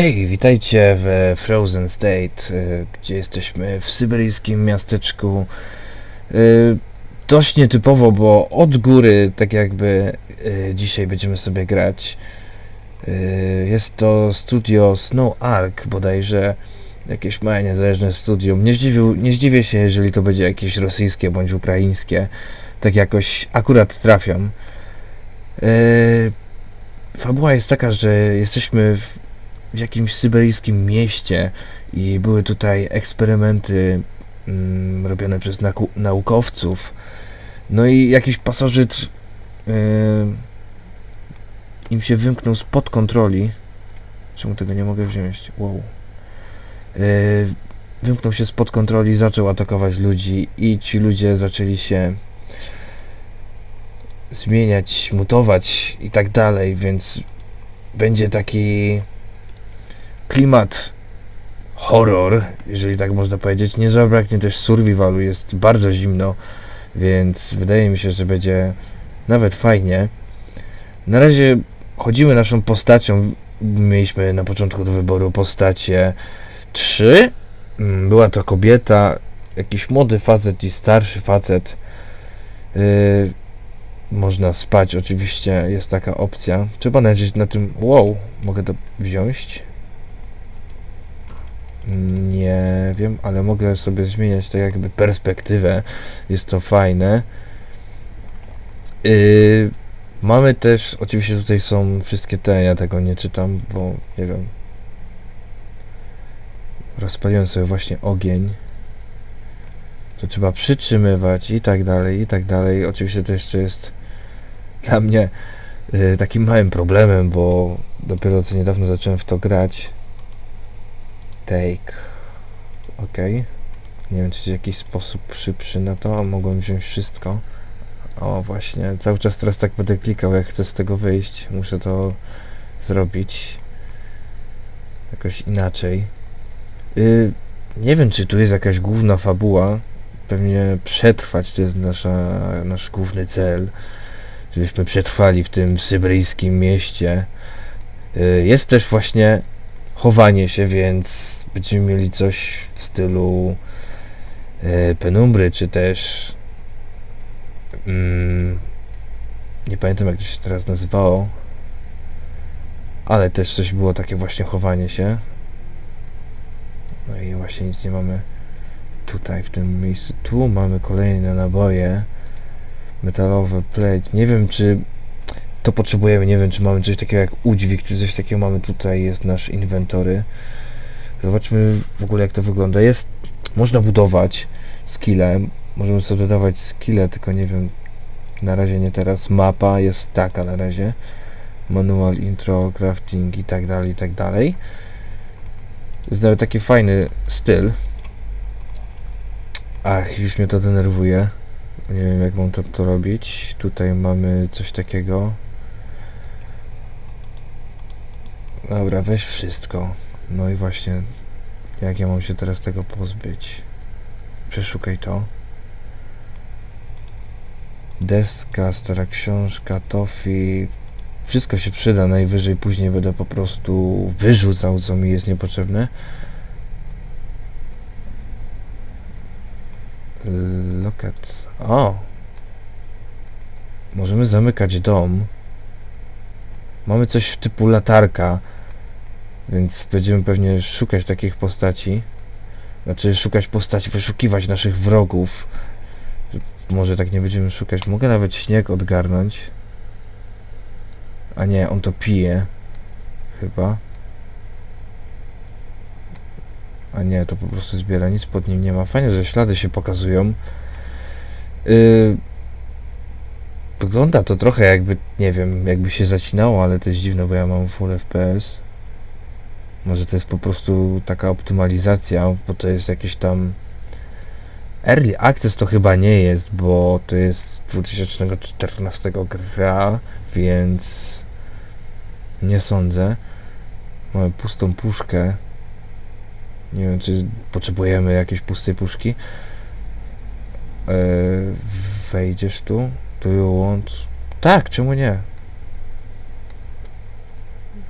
Hej, witajcie w Frozen State, y, gdzie jesteśmy w syberyjskim miasteczku. Y, Dość nietypowo, bo od góry, tak jakby y, dzisiaj będziemy sobie grać. Jest to studio Snow Ark bodajże, jakieś małe niezależne studium. Nie, zdziwił, nie zdziwię się, jeżeli to będzie jakieś rosyjskie bądź ukraińskie. Tak jakoś akurat trafią. Y, Fabuła jest taka, że jesteśmy w w jakimś syberyjskim mieście i były tutaj eksperymenty mm, robione przez naukowców. No i jakiś pasożyt yy, im się wymknął spod kontroli. Czemu tego nie mogę wziąć? Wow. Yy, wymknął się spod kontroli, zaczął atakować ludzi i ci ludzie zaczęli się zmieniać, mutować i tak dalej, więc będzie taki klimat horror, jeżeli tak można powiedzieć. Nie zabraknie też survivalu, jest bardzo zimno, więc wydaje mi się, że będzie nawet fajnie. Na razie chodzimy naszą postacią. Mieliśmy na początku do wyboru postacie trzy. Mm, Była to kobieta, jakiś młody facet i starszy facet. Yy, można spać, oczywiście jest taka opcja. Trzeba najeździć na tym. Wow, mogę to wziąć. Nie wiem, ale mogę sobie zmieniać tak jakby perspektywę. Jest to fajne. Yy, mamy też, oczywiście tutaj są wszystkie te, ja tego nie czytam, bo nie wiem. Rozpaliłem sobie właśnie ogień. To trzeba przytrzymywać i tak dalej, i tak dalej. Oczywiście to jeszcze jest dla mnie yy, takim małym problemem, bo dopiero co niedawno zacząłem w to grać. Take. Ok. Nie wiem, czy jest jakiś sposób szybszy na to, a mogłem wziąć wszystko. O, właśnie. Cały czas teraz tak będę klikał, jak chcę z tego wyjść. Muszę to zrobić jakoś inaczej. Y, nie wiem, czy tu jest jakaś główna fabuła. Pewnie przetrwać to jest nasza, nasz główny cel. Żebyśmy przetrwali w tym syberyjskim mieście. Y, jest też właśnie chowanie się, więc będziemy mieli coś w stylu e, penumbry, czy też mm, nie pamiętam jak to się teraz nazywało, ale też coś było takie właśnie chowanie się. No i właśnie nic nie mamy tutaj w tym miejscu. Tu mamy kolejne naboje metalowe plate. Nie wiem czy to potrzebujemy, nie wiem czy mamy coś takiego jak udźwig, czy coś takiego mamy tutaj, jest nasz inwentory. Zobaczmy w ogóle jak to wygląda. Jest, można budować skille, możemy sobie dodawać skille, tylko nie wiem, na razie nie teraz. Mapa jest taka na razie. Manual, intro, crafting i tak dalej, i tak dalej. Jest nawet taki fajny styl. Ach, już mnie to denerwuje. Nie wiem jak mam to, to robić. Tutaj mamy coś takiego. Dobra, weź wszystko. No i właśnie, jak ja mam się teraz tego pozbyć? Przeszukaj to. Deska, stara książka, tofi. Wszystko się przyda, najwyżej później będę po prostu wyrzucał, co mi jest niepotrzebne. Loket. O! Możemy zamykać dom. Mamy coś w typu latarka. Więc będziemy pewnie szukać takich postaci. Znaczy szukać postaci, wyszukiwać naszych wrogów. Może tak nie będziemy szukać. Mogę nawet śnieg odgarnąć. A nie, on to pije. Chyba. A nie, to po prostu zbiera. Nic pod nim nie ma. Fajnie, że ślady się pokazują. Yy, wygląda to trochę jakby, nie wiem, jakby się zacinało, ale to jest dziwne, bo ja mam full FPS. Może to jest po prostu taka optymalizacja, bo to jest jakieś tam... Early Access to chyba nie jest, bo to jest 2014 gra, więc nie sądzę. Mamy pustą puszkę. Nie wiem, czy potrzebujemy jakiejś pustej puszki. Eee, wejdziesz tu? Do you want... Tak, czemu nie?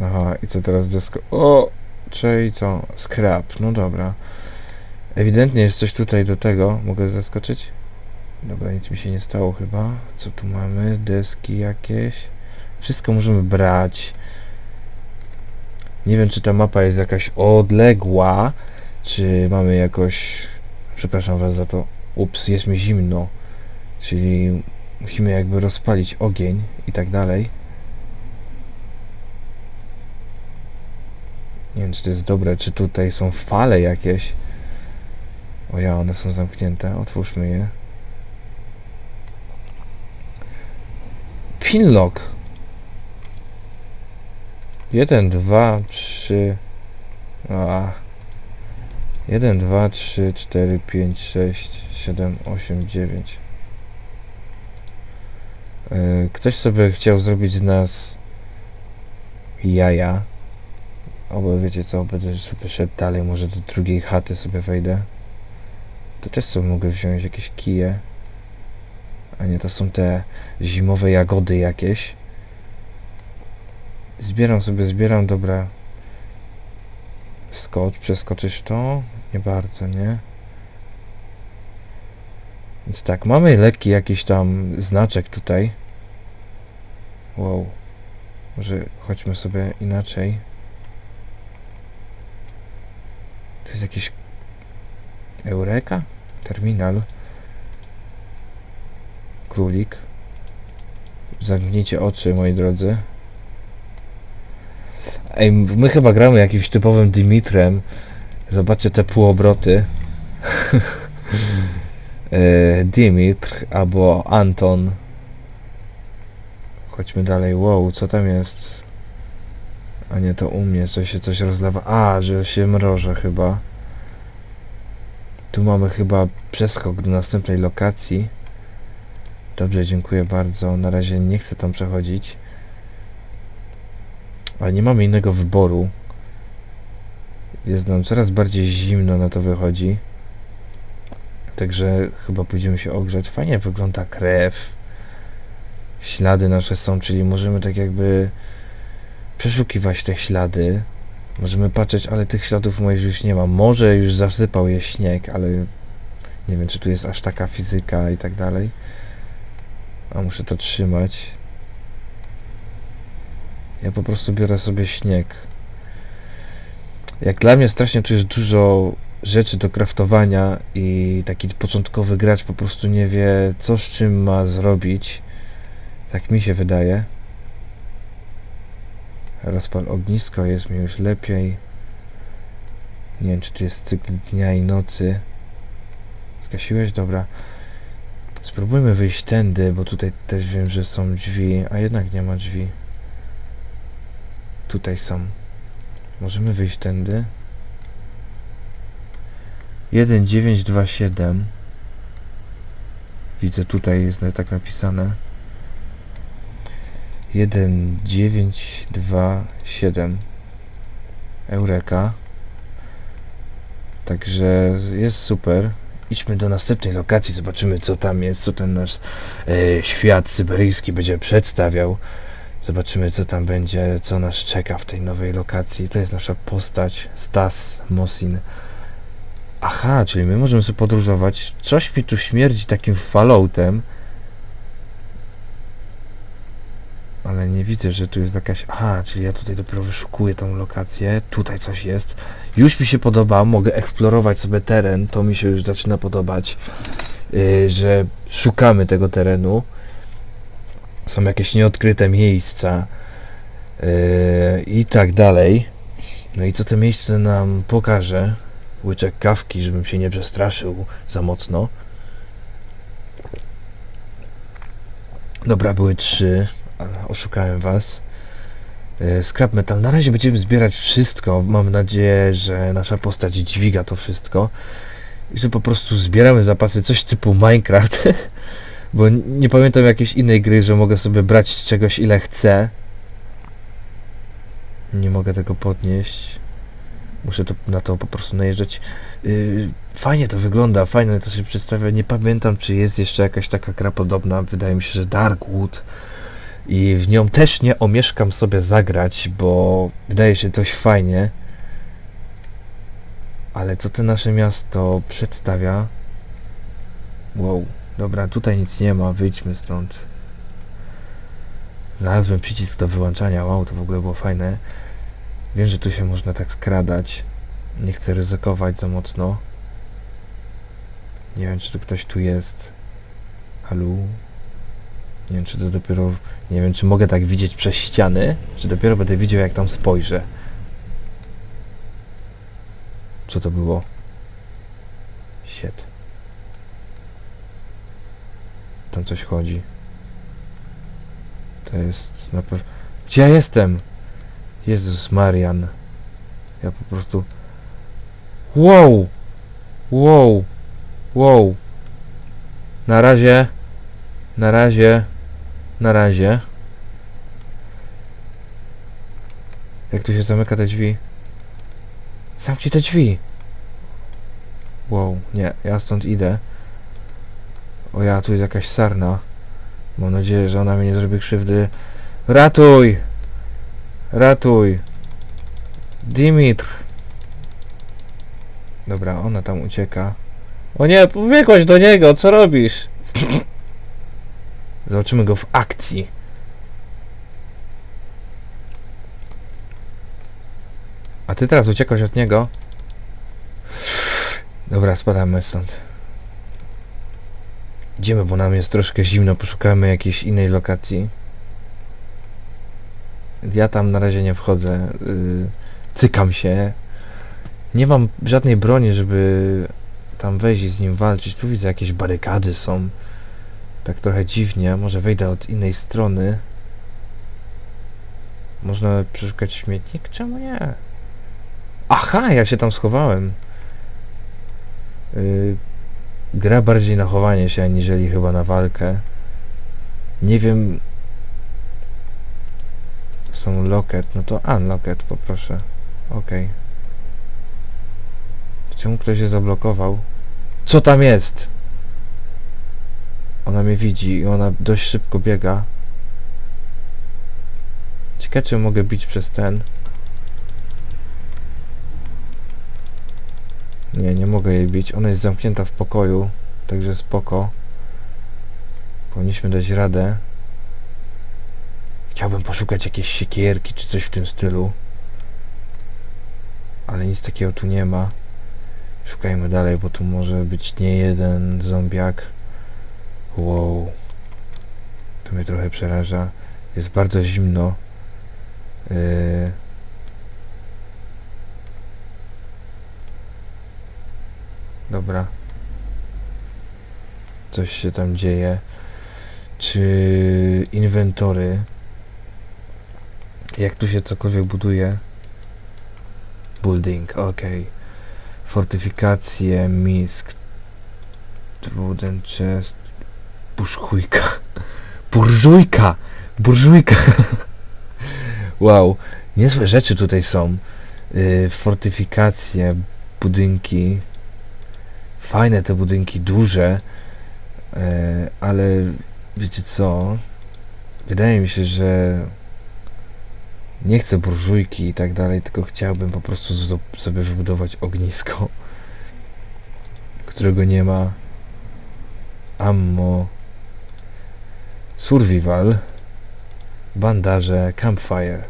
Aha, i co teraz desko... O! Czyli co? Scrap, no dobra. Ewidentnie jest coś tutaj do tego. Mogę zaskoczyć? Dobra, nic mi się nie stało chyba. Co tu mamy? Deski jakieś. Wszystko możemy brać. Nie wiem, czy ta mapa jest jakaś odległa, czy mamy jakoś... Przepraszam was za to. Ups, jest mi zimno. Czyli musimy jakby rozpalić ogień i tak dalej. Nie wiem, czy to jest dobre, czy tutaj są fale jakieś. O ja, one są zamknięte. Otwórzmy je. Pinlock. 1, 2, 3. A. 1, 2, 3, 4, 5, 6, 7, 8, 9. Yy, Ktoś sobie chciał zrobić z nas jaja. Albo wiecie co, będę sobie szedł dalej, może do drugiej chaty sobie wejdę. To też sobie mogę wziąć jakieś kije. A nie, to są te zimowe jagody jakieś. Zbieram sobie, zbieram, dobra. Skocz, przeskoczysz to? Nie bardzo, nie? Więc tak, mamy lekki jakiś tam znaczek tutaj. Wow. Może chodźmy sobie inaczej. To jest jakiś... Eureka? Terminal. Królik. Zamknijcie oczy, moi drodzy. Ej, my chyba gramy jakimś typowym Dimitrem. Zobaczcie te półobroty. e, Dimitr albo Anton. Chodźmy dalej. Wow, co tam jest? A nie, to u mnie coś się coś rozlewa. A, że się mrożę chyba. Tu mamy chyba przeskok do następnej lokacji. Dobrze, dziękuję bardzo. Na razie nie chcę tam przechodzić. Ale nie mamy innego wyboru. Jest nam coraz bardziej zimno na to wychodzi. Także chyba pójdziemy się ogrzać. Fajnie wygląda krew. Ślady nasze są, czyli możemy tak jakby przeszukiwać te ślady. Możemy patrzeć, ale tych śladów moich już nie ma. Może już zasypał je śnieg, ale nie wiem, czy tu jest aż taka fizyka i tak dalej. A muszę to trzymać. Ja po prostu biorę sobie śnieg. Jak dla mnie strasznie tu jest dużo rzeczy do kraftowania i taki początkowy gracz po prostu nie wie co z czym ma zrobić. Tak mi się wydaje. Rozpal ognisko, jest mi już lepiej. Nie wiem czy tu jest cykl dnia i nocy. Zgasiłeś? Dobra. Spróbujmy wyjść tędy, bo tutaj też wiem, że są drzwi, a jednak nie ma drzwi. Tutaj są. Możemy wyjść tędy. 1927 Widzę tutaj jest tak napisane 1927 Eureka Także jest super Idźmy do następnej lokacji, zobaczymy co tam jest, co ten nasz e, świat syberyjski będzie przedstawiał. Zobaczymy co tam będzie, co nas czeka w tej nowej lokacji. To jest nasza postać, Stas Mosin. Aha, czyli my możemy sobie podróżować. Coś mi tu śmierdzi takim Falloutem. Ale nie widzę, że tu jest jakaś... Aha, czyli ja tutaj dopiero wyszukuję tą lokację. Tutaj coś jest. Już mi się podoba, mogę eksplorować sobie teren. To mi się już zaczyna podobać. Yy, że szukamy tego terenu. Są jakieś nieodkryte miejsca. Yy, I tak dalej. No i co to miejsce nam pokaże? Łyczek kawki, żebym się nie przestraszył za mocno. Dobra, były trzy. Oszukałem was. E, Scrap metal. Na razie będziemy zbierać wszystko. Mam nadzieję, że nasza postać dźwiga to wszystko. I że po prostu zbieramy zapasy, coś typu Minecraft. Bo nie pamiętam jakiejś innej gry, że mogę sobie brać czegoś ile chcę. Nie mogę tego podnieść. Muszę to, na to po prostu najeżdżać. Yy, fajnie to wygląda, fajnie to się przedstawia. Nie pamiętam, czy jest jeszcze jakaś taka gra podobna. Wydaje mi się, że Darkwood. I w nią też nie omieszkam sobie zagrać, bo wydaje się dość fajnie. Ale co to nasze miasto przedstawia? Wow, dobra, tutaj nic nie ma, wyjdźmy stąd. Znalazłem przycisk do wyłączania, wow, to w ogóle było fajne. Wiem, że tu się można tak skradać. Nie chcę ryzykować za mocno. Nie wiem, czy tu ktoś tu jest. Halo? Nie wiem, czy to dopiero... Nie wiem, czy mogę tak widzieć przez ściany, czy dopiero będę widział, jak tam spojrzę. Co to było? Shit. Tam coś chodzi. To jest na pewno... Gdzie ja jestem? Jezus Marian. Ja po prostu... Wow! Wow! Wow! Na razie. Na razie. Na razie. Jak tu się zamyka te drzwi? Zamknij te drzwi! Wow, nie, ja stąd idę. O ja, tu jest jakaś sarna. Mam nadzieję, że ona mi nie zrobi krzywdy. Ratuj! Ratuj! Dimitr! Dobra, ona tam ucieka. O nie, pobiegłaś do niego, co robisz? Zobaczymy go w akcji. A ty teraz uciekłeś od niego? Dobra, spadamy stąd. Idziemy, bo nam jest troszkę zimno, poszukamy jakiejś innej lokacji. Ja tam na razie nie wchodzę. Yy, cykam się. Nie mam żadnej broni, żeby tam wejść i z nim walczyć. Tu widzę jakieś barykady są. Tak trochę dziwnie. Może wejdę od innej strony. Można przeszukać śmietnik? Czemu nie? Aha, ja się tam schowałem. Yy, gra bardziej na chowanie się, aniżeli chyba na walkę. Nie wiem... Są locket, no to unlocket poproszę. Okej. Czemu ktoś się zablokował? Co tam jest? Ona mnie widzi i ona dość szybko biega. Ciekawe czy mogę bić przez ten. Nie, nie mogę jej bić. Ona jest zamknięta w pokoju, także spoko. Powinniśmy dać radę. Chciałbym poszukać jakiejś siekierki czy coś w tym stylu. Ale nic takiego tu nie ma. Szukajmy dalej, bo tu może być nie jeden zombiak. Wow. To mnie trochę przeraża. Jest bardzo zimno. Yy... Dobra. Coś się tam dzieje. Czy inwentory? Jak tu się cokolwiek buduje? Building, okej. Fortyfikacje, misk. Wooden chest. Burżujka. Burżujka! Burżujka! wow. Niezłe rzeczy tutaj są. Yy, fortyfikacje, budynki. Fajne te budynki, duże. Yy, ale wiecie co? Wydaje mi się, że nie chcę burżujki i tak dalej, tylko chciałbym po prostu sobie wybudować ognisko, którego nie ma. Ammo. Survival. Bandaże. Campfire.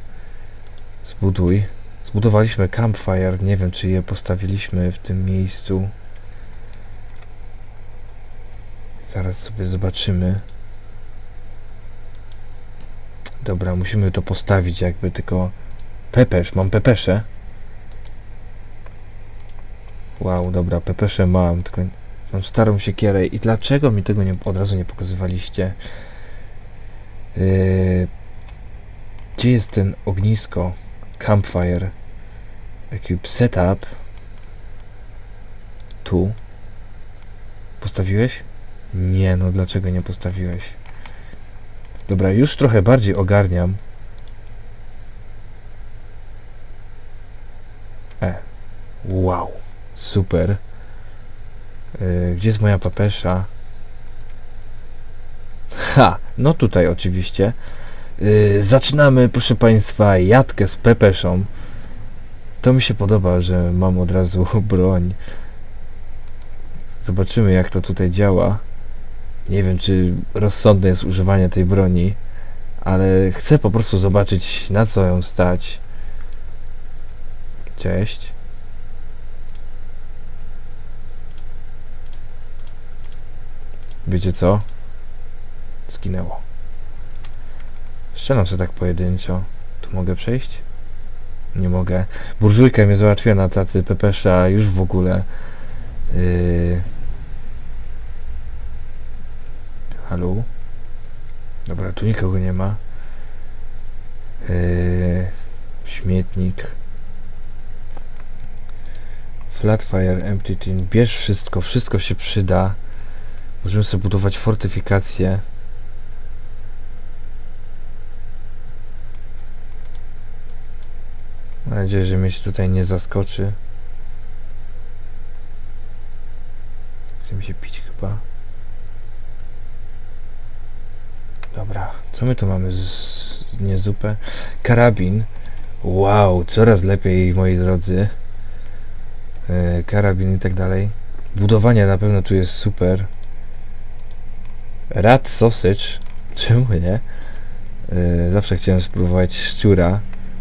Zbuduj. Zbudowaliśmy campfire. Nie wiem, czy je postawiliśmy w tym miejscu. Zaraz sobie zobaczymy. Dobra, musimy to postawić jakby tylko... Pepesz, mam pepesze. Wow, dobra, pepesze mam, tylko mam starą siekierę i dlaczego mi tego nie, od razu nie pokazywaliście? Yy, gdzie jest ten ognisko? Campfire. Equip setup. Tu. Postawiłeś? Nie, no dlaczego nie postawiłeś? Dobra, już trochę bardziej ogarniam. E. Wow. Super. Yy, gdzie jest moja papesza? Ha! No tutaj oczywiście. Yy, zaczynamy, proszę Państwa, jadkę z pepeszą. To mi się podoba, że mam od razu broń. Zobaczymy jak to tutaj działa. Nie wiem czy rozsądne jest używanie tej broni, ale chcę po prostu zobaczyć na co ją stać. Cześć. Wiecie co? Skinęło. Strzelam sobie tak pojedynczo. Tu mogę przejść? Nie mogę. Burżujka mnie załatwiła na tacy pepesza już w ogóle. Yy... Halo? Dobra, tu nikogo nie ma. Yy... Śmietnik. Flatfire, Empty Tin. Bierz wszystko, wszystko się przyda. Możemy sobie budować fortyfikacje. Mam nadzieję, że mnie się tutaj nie zaskoczy. Chce mi się pić chyba. Dobra, co my tu mamy? Z... Nie zupę. Karabin. Wow, coraz lepiej moi drodzy. E, karabin i tak dalej. Budowanie na pewno tu jest super. Rat sausage. Czemu nie? E, zawsze chciałem spróbować szczura.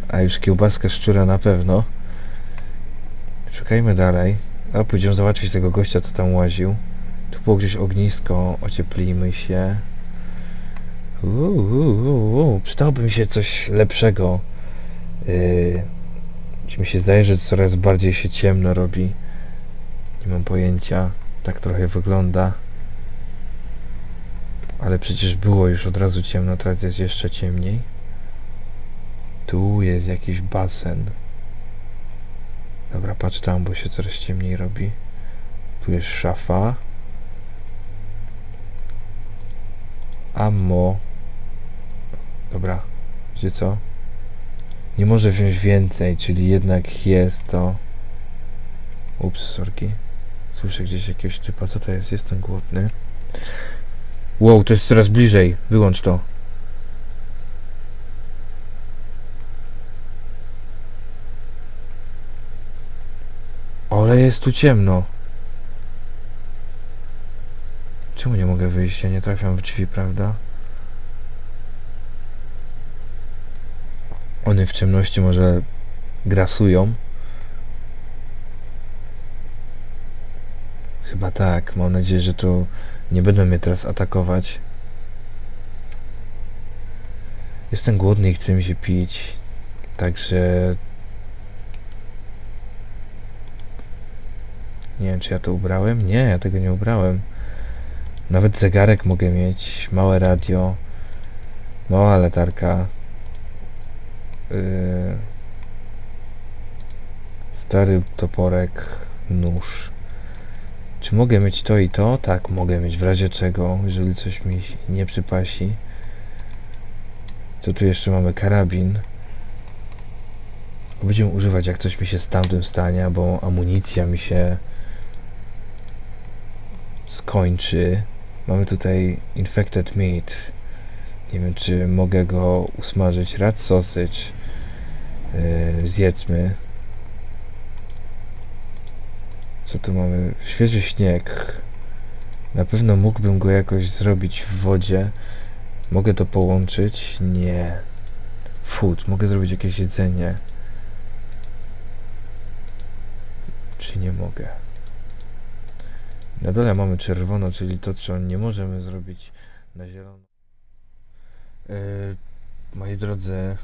A już kiełbaskę szczura na pewno. Szukajmy dalej. A pójdziemy załatwić tego gościa, co tam łaził. Tu było gdzieś ognisko. Ocieplimy się. Uuu, uuu, uuu. Przydałoby mi się coś lepszego. Yy, czy mi się zdaje, że coraz bardziej się ciemno robi. Nie mam pojęcia. Tak trochę wygląda. Ale przecież było już od razu ciemno, teraz jest jeszcze ciemniej. Tu jest jakiś basen. Dobra, patrz tam, bo się coraz ciemniej robi. Tu jest szafa. Ammo. Dobra, wiecie co? Nie może wziąć więcej, czyli jednak jest to... Ups, sorki. Słyszę gdzieś jakiegoś typa, co to jest? Jestem głodny. Wow, to jest coraz bliżej. Wyłącz to. Ale jest tu ciemno. Czemu nie mogę wyjść? Ja nie trafiam w drzwi, prawda? One w ciemności może grasują. Chyba tak. Mam nadzieję, że tu nie będą mnie teraz atakować. Jestem głodny i chce mi się pić. Także... Nie wiem, czy ja to ubrałem? Nie, ja tego nie ubrałem. Nawet zegarek mogę mieć. Małe radio. Mała latarka. Yy, stary toporek. Nóż. Czy mogę mieć to i to? Tak, mogę mieć w razie czego, jeżeli coś mi nie przypasi. Co tu jeszcze mamy? Karabin. Będziemy używać jak coś mi się z tamtym stanie, albo amunicja mi się skończy. Mamy tutaj infected meat. Nie wiem czy mogę go usmażyć. Rat sausage. Yy, zjedzmy. Co tu mamy? Świeży śnieg. Na pewno mógłbym go jakoś zrobić w wodzie. Mogę to połączyć? Nie. Food. Mogę zrobić jakieś jedzenie. Czy nie mogę? Na dole mamy czerwono, czyli to, co nie możemy zrobić na zielono. Yy, moi drodzy,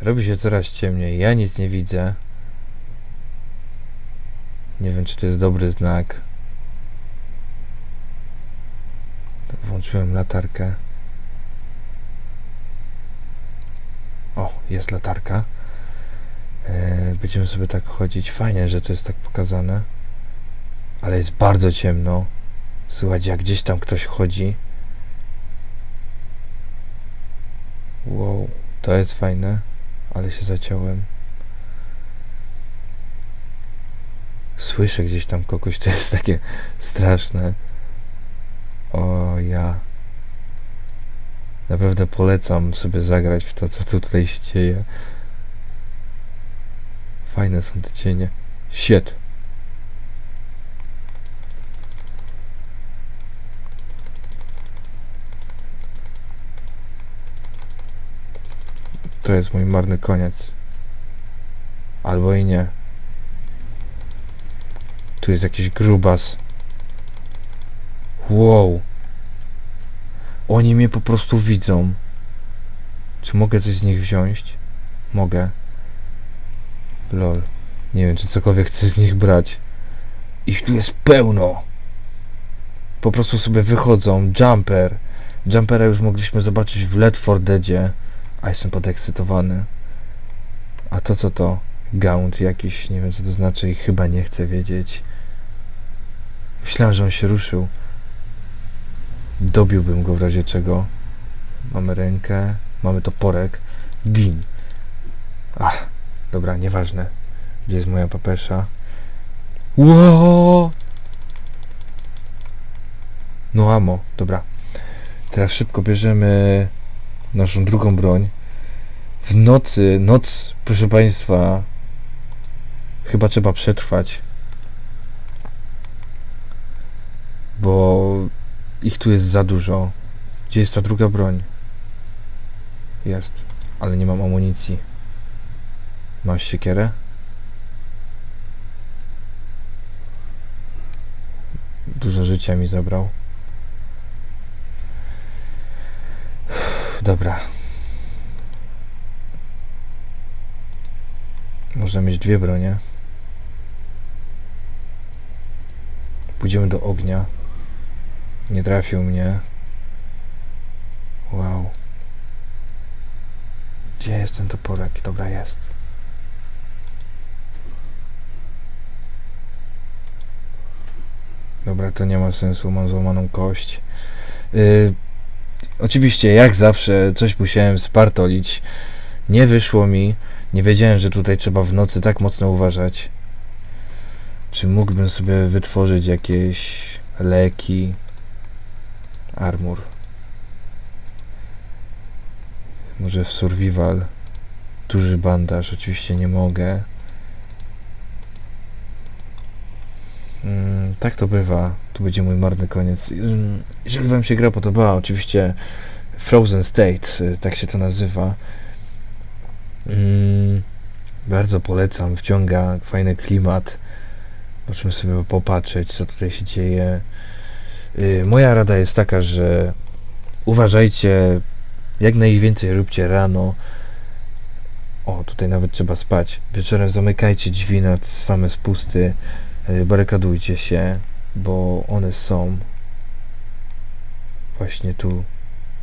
robi się coraz ciemniej. Ja nic nie widzę. Nie wiem, czy to jest dobry znak. Włączyłem latarkę. O, jest latarka. E, Będziemy sobie tak chodzić. Fajnie, że to jest tak pokazane. Ale jest bardzo ciemno. Słuchajcie, jak gdzieś tam ktoś chodzi. Wow, to jest fajne, ale się zaciąłem. Słyszę gdzieś tam kogoś, to jest takie straszne. O ja. Naprawdę polecam sobie zagrać w to, co tutaj się dzieje. Fajne są te cienie. Shit. To jest mój marny koniec. Albo i nie. Tu jest jakiś grubas. Wow. Oni mnie po prostu widzą. Czy mogę coś z nich wziąć? Mogę. Lol. Nie wiem, czy cokolwiek chcę z nich brać. Ich tu jest pełno. Po prostu sobie wychodzą. Jumper. Jumpera już mogliśmy zobaczyć w Led for Deadzie. A jestem podekscytowany. A to co to? Gaunt jakiś. Nie wiem co to znaczy i chyba nie chcę wiedzieć. Myślałem, że on się ruszył. Dobiłbym go w razie czego. Mamy rękę. Mamy toporek. Gin. Ach, dobra, nieważne. Gdzie jest moja papesza? Ło! No amo, dobra. Teraz szybko bierzemy naszą drugą broń. W nocy, noc, proszę Państwa, chyba trzeba przetrwać. Bo ich tu jest za dużo. Gdzie jest ta druga broń? Jest, ale nie mam amunicji. Masz siekierę? Dużo życia mi zabrał. Dobra. Można mieć dwie bronie. Pójdziemy do ognia. Nie trafił mnie. Wow. Gdzie jest ten toporek? Dobra, jest. Dobra, to nie ma sensu, mam złamaną kość. Yy, oczywiście, jak zawsze, coś musiałem spartolić. Nie wyszło mi. Nie wiedziałem, że tutaj trzeba w nocy tak mocno uważać. Czy mógłbym sobie wytworzyć jakieś leki? Armor. Może w survival. Duży bandaż, oczywiście nie mogę. Mm, tak to bywa. Tu będzie mój marny koniec. Mm, Jeżeli Wam się gra podobała, oczywiście Frozen State, y, tak się to nazywa. Mm, bardzo polecam, wciąga fajny klimat. Możemy sobie popatrzeć, co tutaj się dzieje. Y, moja rada jest taka, że uważajcie, jak najwięcej róbcie rano. O, tutaj nawet trzeba spać. Wieczorem zamykajcie drzwi na same spusty. Y, Barykadujcie się, bo one są właśnie tu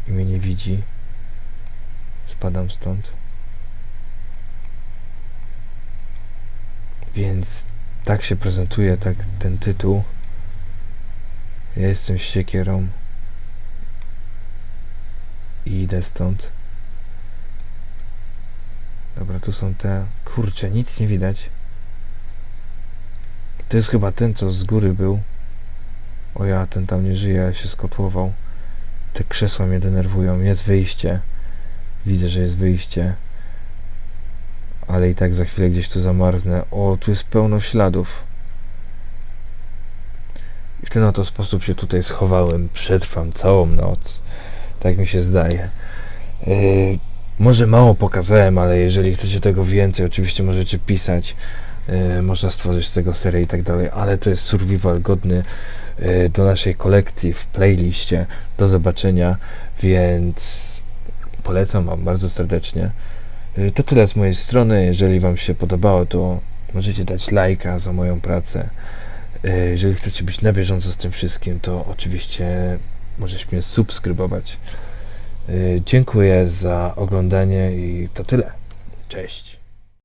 i mnie nie widzi. Spadam stąd. Więc tak się prezentuje tak ten tytuł. Ja jestem siekierą i idę stąd. Dobra, tu są te... Kurczę, nic nie widać. To jest chyba ten, co z góry był. O ja, ten tam nie żyje, ale się skotłował. Te krzesła mnie denerwują. Jest wyjście. Widzę, że jest wyjście. Ale i tak za chwilę gdzieś tu zamarznę. O, tu jest pełno śladów. I w ten oto sposób się tutaj schowałem. Przetrwam całą noc. Tak mi się zdaje. Yy, może mało pokazałem, ale jeżeli chcecie tego więcej, oczywiście możecie pisać. Yy, można stworzyć z tego serię i tak dalej, ale to jest survival godny yy, do naszej kolekcji w playliście. Do zobaczenia, więc polecam Wam bardzo serdecznie. Yy, To tyle z mojej strony. Jeżeli Wam się podobało, to możecie dać lajka za moją pracę. Jeżeli chcecie być na bieżąco z tym wszystkim, to oczywiście możesz mnie subskrybować. Dziękuję za oglądanie i to tyle. Cześć.